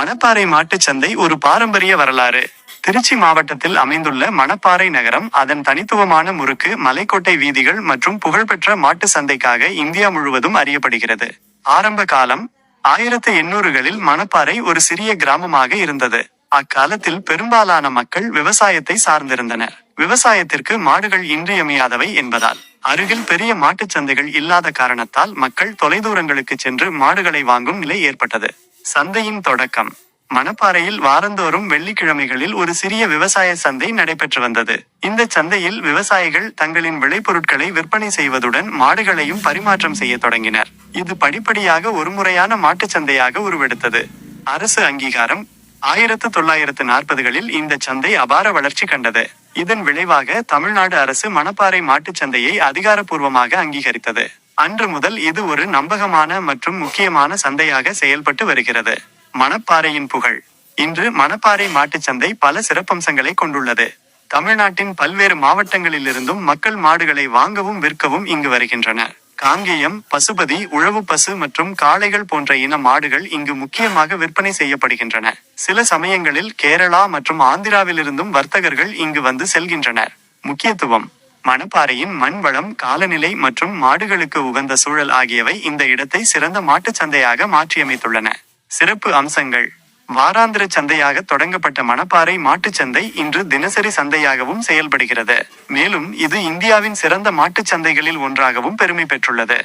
மணப்பாறை மாட்டுச் சந்தை ஒரு பாரம்பரிய வரலாறு. திருச்சி மாவட்டத்தில் அமைந்துள்ள மணப்பாறை நகரம் அதன் தனித்துவமான முறுக்கு மலைக்கோட்டை வீதிகள் மற்றும் புகழ்பெற்ற மாட்டு சந்தைக்காக இந்தியா முழுவதும் அறியப்படுகிறது. ஆரம்ப காலம் ஆயிரத்து எண்ணூறுகளில் மணப்பாறை ஒரு சிறிய கிராமமாக இருந்தது. அக்காலத்தில் பெரும்பாலான மக்கள் விவசாயத்தை சார்ந்திருந்தனர். விவசாயத்திற்கு மாடுகள் இன்றியமையாதவை என்பதால் அருகில் பெரிய மாட்டுச் சந்தைகள் இல்லாத காரணத்தால் மக்கள் தொலைதூரங்களுக்கு சென்று மாடுகளை வாங்கும் நிலை ஏற்பட்டது. சந்தையின் தொடக்கம். மணப்பாறையில் வாரந்தோறும் வெள்ளிக்கிழமைகளில் ஒரு சிறிய விவசாய சந்தை நடைபெற்று வந்தது. இந்த சந்தையில் விவசாயிகள் தங்களின் விளைபொருட்களை விற்பனை செய்வதுடன் மாடுகளையும் பரிமாற்றம் செய்ய தொடங்கினர். இது படிப்படியாக ஒரு முறையான மாட்டுச் சந்தையாக உருவெடுத்தது. அரசு அங்கீகாரம் ஆயிரத்து தொள்ளாயிரத்து நாற்பதுகளில் இந்த சந்தை அபார வளர்ச்சி கண்டது. இதன் விளைவாக தமிழ்நாடு அரசு மணப்பாறை மாட்டுச் சந்தையை அதிகாரப்பூர்வமாக அங்கீகரித்தது. அன்று முதல் இது ஒரு நம்பகமான மற்றும் முக்கியமான சந்தையாக செயல்பட்டு வருகிறது. மணப்பாறையின் புகழ். இன்று மணப்பாறை மாட்டுச் சந்தை பல சிறப்பம்சங்களை கொண்டுள்ளது. தமிழ்நாட்டின் பல்வேறு மாவட்டங்களிலிருந்தும் மக்கள் மாடுகளை வாங்கவும் விற்கவும் இங்கு வருகின்றனர். காங்கேயம் பசுபதி உழவு பசு மற்றும் காளைகள் போன்ற இன மாடுகள் இங்கு முக்கியமாக விற்பனை செய்யப்படுகின்றன. சில சமயங்களில் கேரளா மற்றும் ஆந்திராவிலிருந்தும் வர்த்தகர்கள் இங்கு வந்து செல்கின்றனர். முக்கியத்துவம். மணப்பாறையின் மண் வளம் காலநிலை மற்றும் மாடுகளுக்கு உகந்த சூழல் ஆகியவை இந்த இடத்தை சிறந்த மாட்டுச் சந்தையாக மாற்றியமைத்துள்ளன. சிறப்பு அம்சங்கள். வாராந்திர சந்தையாக தொடங்கப்பட்ட மணப்பாறை மாட்டுச் சந்தை இன்று தினசரி சந்தையாகவும் செயல்படுகிறது. மேலும் இது இந்தியாவின் சிறந்த மாட்டுச் சந்தைகளில் ஒன்றாகவும் பெருமை பெற்றுள்ளது.